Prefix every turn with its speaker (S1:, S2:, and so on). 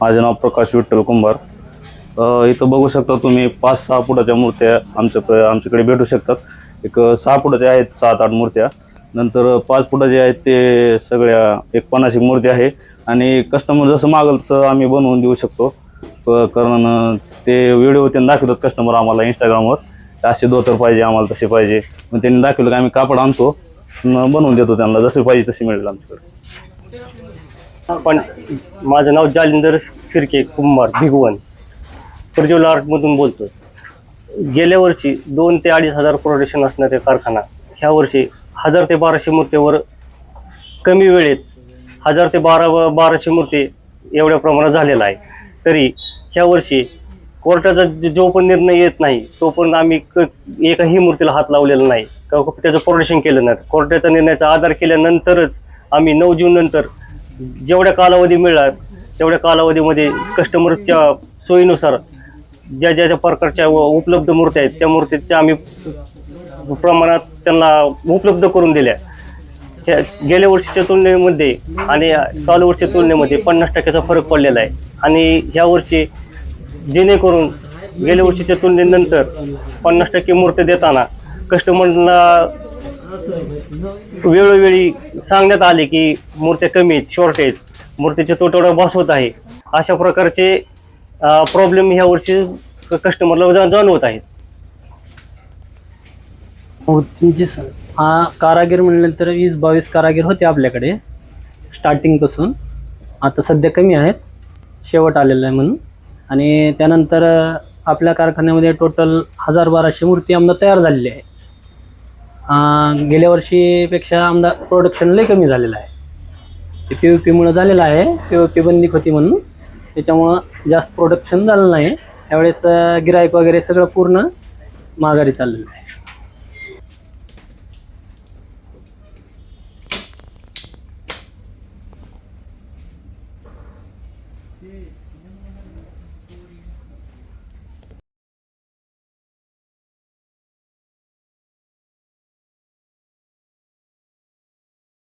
S1: माझे नाव प्रकाश विठ्ठल कुंभार. इथं बघू शकता तुम्ही पाच सहा फुटाच्या मूर्त्या आमच्या आमच्याकडे भेटू शकतात. एक सहा फुटाच्या आहेत सात आठ मूर्त्या. नंतर पाच फुटाचे आहेत ते सगळ्या एक पन्नास एक मूर्ती आहे. आणि कस्टमर जसं मागल तसं आम्ही बनवून देऊ शकतो. कारण ते व्हिडिओ त्यांनी दाखवतात कस्टमर आम्हाला इंस्टाग्रामवर असे धोतर पाहिजे आम्हाला तसे पाहिजे. मग त्यांनी दाखवलं की आम्ही कापड आणतो. बनवून देतो त्यांना जसे पाहिजे तसे मिळेल आमच्याकडे.
S2: पण माझं नाव जालिंदर शिर्के कुंभार भिगवण. प्रज्वल आर्टमधून बोलतो गेल्या वर्षी दोन ते अडीच हजार प्रोडक्शन असणारे कारखाना ह्या वर्षी हजार ते बाराशे मूर्तीवर कमी वेळेत हजार ते बारा बाराशे मूर्ती एवढ्या प्रमाणात झालेला आहे. तरी ह्या वर्षी कोर्टाचा जो पण निर्णय येत नाही तो पण आम्ही क एकाही मूर्तीला हात लावलेला नाही. त्याचं प्रोडक्शन केलं नाही. कोर्टाच्या निर्णयाचा आधार केल्यानंतरच आम्ही नऊ जून नंतर जेवढ्या कालावधी मिळाला तेवढ्या कालावधीमध्ये कस्टमरच्या सोयीनुसार ज्या ज्या ज्या प्रकारच्या व- उपलब्ध मूर्त्या आहेत त्या मूर्तीच्या आम्ही प्रमाणात त्यांना उपलब्ध करून दिल्या. त्या गेल्या वर्षीच्या तुलनेमध्ये आणि चालू वर्षीच्या तुलनेमध्ये पन्नास टक्क्याचा फरक पडलेला आहे. आणि ह्या वर्षी जेणेकरून गेल्या वर्षीच्या तुलनेनंतर पन्नास टक्के मूर्ती देताना कस्टमरला वेळोवेळी सांगण्यात आले की मूर्त्या कमी आहेत शॉर्टेज मूर्तीचे तुटवडा भासवत आहे. अशा प्रकारचे प्रॉब्लेम ह्या वर्षी कस्टमरला जाणवत आहेत.
S3: हो, मूर्तींची हा कारागीर म्हणल्यानंतर वीस बावीस कारागीर होते आपल्याकडे स्टार्टिंगपासून आता सध्या कमी आहेत शेवट आलेला आहे म्हणून. आणि त्यानंतर आपल्या कारखान्यामध्ये टोटल हजार बाराशे मूर्ती आमदा तयार झालेली आहे गेल्या वर्षीपेक्षा आमदार प्रोडक्शन लय कमी झालेलं आहे. ते पी यू पीमुळं झालेलं आहे. पी ओ पी बंदी होती म्हणून. त्याच्यामुळं जास्त प्रोडक्शन झालं नाही. त्यावेळेस गिरायक वगैरे सगळं पूर्ण माघारी चाललेलं आहे.